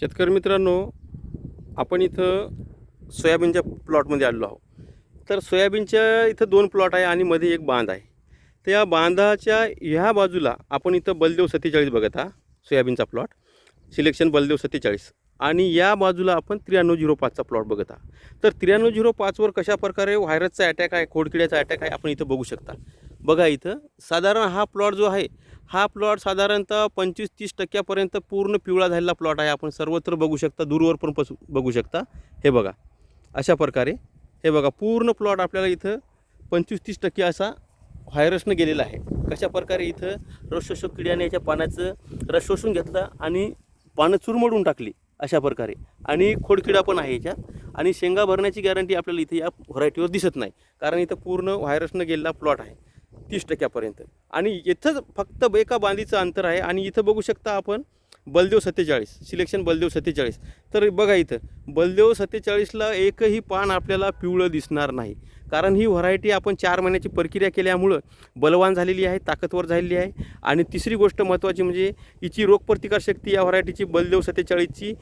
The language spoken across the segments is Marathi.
शेतकरी मित्रांनो आपण इथं सोयाबीनच्या प्लॉटमध्ये आलेलो आहोत. तर सोयाबीनच्या इथं दोन प्लॉट आहे आणि मध्ये एक बांध आहे. त्या बांधाच्या ह्या बाजूला आपण इथं बलदेव सत्तेचाळीस बघत आहात सोयाबीनचा प्लॉट. सिलेक्शन बलदेव सत्तेचाळीस. आणि या बाजूला आपण त्र्याण्णव झिरो पाचचा प्लॉट बघत आहात. तर त्र्याण्णव झिरो पाचवर कशा प्रकारे व्हायरसचा अटॅक आहे खोडकिड्याचा अटॅक आहे आपण इथं बघू शकता. बघा इथं साधारण हा प्लॉट जो आहे हा प्लॉट साधारणतः पंचवीस तीस टक्क्यापर्यंत पूर्ण पिवळा झालेला प्लॉट आहे. आपण सर्वत्र बघू शकता दूरवर पण पसू बघू शकता. हे बघा अशा प्रकारे हे बघा पूर्ण प्लॉट आपल्याला इथं पंचवीस तीस टक्के असा व्हायरसनं गेलेला आहे. कशा प्रकारे इथं रस शोषक किड्याने याच्या पाण्याचं रस शोषून घेतलं आणि पानं चुरमडून टाकली अशा प्रकारे. आणि खोडकिडा पण आहे याच्यात. आणि शेंगा भरण्याची गॅरंटी आपल्याला इथे या व्हरायटीवर दिसत नाही. कारण इथं पूर्ण व्हायरसनं गेलेला प्लॉट आहे. तीस टक्क्यापर्यंत. आणि इथंच फक्त एका बांधीचं अंतर आहे आणि इथं बघू शकता आपण बलदेव सत्तेचाळीस सिलेक्शन बलदेव सत्तेचाळीस. तर बघा इथं बलदेव सत्तेचाळीसला एकही पान आपल्याला पिवळं दिसणार नाही. कारण ही व्हरायटी आपण चार महिन्याची प्रक्रिया केल्यामुळं बलवान झालेली आहे ताकदवर झालेली आहे. आणि तिसरी गोष्ट महत्त्वाची म्हणजे हिची रोगप्रतिकारशक्ती या व्हरायटीची बलदेव सत्तेचाळीसची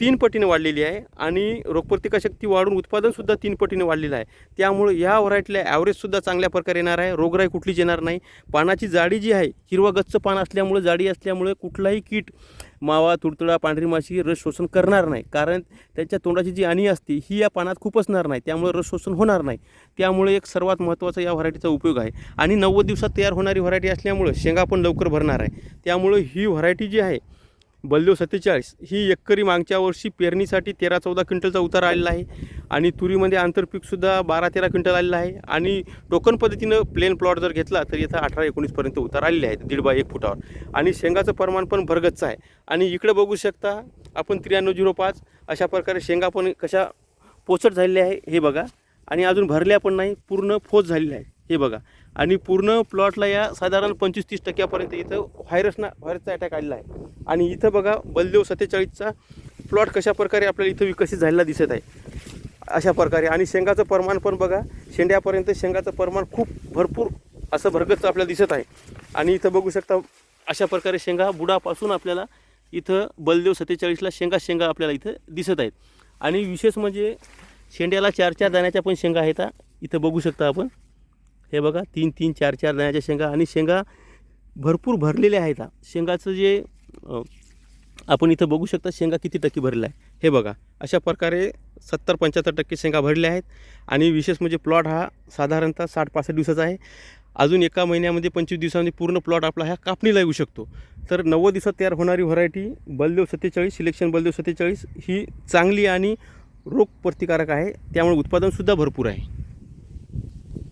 तीन पटीने वाढलेली आहे आणि रोगप्रतिकारशक्ती वाढून उत्पादनसुद्धा तीन पटीने वाढलेलं आहे. त्यामुळे या व्हरायटीला ॲव्हरेजसुद्धा चांगल्या प्रकारे येणार आहे. रोगराई कुठलीच येणार नाही. पानाची जाडी जी आहे हिरवा गच्च पान असल्यामुळे जाडी असल्यामुळे कुठलाही कीट मावा तुडतुडा पांढरी माशी रस शोषण करणार नाही. कारण त्यांच्या तोंडाची जी आणि असते ही या पानात खूप असणार नाही. त्यामुळे रस शोषण होणार नाही. त्यामुळे एक सर्वात महत्त्वाचा या व्हरायटीचा उपयोग आहे. आणि नव्वद दिवसात तयार होणारी व्हरायटी असल्यामुळं शेंगा पण लवकर भरणार आहे. त्यामुळे ही व्हरायटी जी आहे बलदेव सत्तेचाळीस ही एकरी मागच्या वर्षी पेरणीसाठी तेरा चौदा क्विंटलचा उतार आलेला आहे आणि तुरीमध्ये आंतरपीकसुद्धा बारा तेरा क्विंटल आलेलं आहे आणि टोकन पद्धतीनं प्लेन प्लॉट जर घेतला तर इथं अठरा एकोणीसपर्यंत उतार आलेले आहेत दीड बाय एक फुटावर. आणि शेंगाचं प्रमाण पण भरगच्च आहे. आणि इकडे बघू शकता आपण त्र्याण्णव झिरो पाच अशा प्रकारे शेंगा पण कशा पोचट झालेल्या आहे हे बघा. आणि अजून भरल्या पण नाही पूर्ण फोज झालेल्या आहे हे बघा. आणि पूर्ण प्लॉटला या साधारण पंचवीस तीस टक्क्यापर्यंत इथं व्हायरसना व्हायरसचा अटॅक आलेला आहे. आणि इथं बघा बलदेव सत्तेचाळीसचा प्लॉट कशा प्रकारे आपल्याला इथं विकसित झालेला दिसत आहे. अशा प्रकारे. आणि शेंगाचं प्रमाण पण बघा शेंड्यापर्यंत शेंगाचं प्रमाण खूप भरपूर असं भरगतचं आपल्याला दिसत आहे. आणि इथं बघू शकता अशा प्रकारे शेंगा बुडापासून आपल्याला इथं बलदेव सत्तेचाळीसला शेंगा शेंगा आपल्याला इथं दिसत आहेत. आणि विशेष म्हणजे शेंड्याला चार चार दाण्याच्या पण शेंगा आहेत इथं बघू शकता आपण. हे बघा तीन तीन चार चार दाण्याच्या शेंगा आणि शेंगा भरपूर भरलेल्या आहेत शेंगाचं जे आपण इथं बघू शकता शेंगा किती टक्के भरलेला आहे हे बघा अशा प्रकारे सत्तर पंच्याहत्तर टक्के शेंगा भरल्या आहेत. आणि विशेष म्हणजे प्लॉट हा साधारणतः साठ पासष्ट दिवसाचा आहे. अजून एका महिन्यामध्ये पंचवीस दिवसामध्ये पूर्ण प्लॉट आपला ह्या कापणीला येऊ शकतो. तर नव्वद दिवसात तयार होणारी व्हरायटी बलदेव सत्तेचाळीस सिलेक्शन बलदेव सत्तेचाळीस ही चांगली आणि रोगप्रतिकारक आहे. त्यामुळे उत्पादनसुद्धा भरपूर आहे.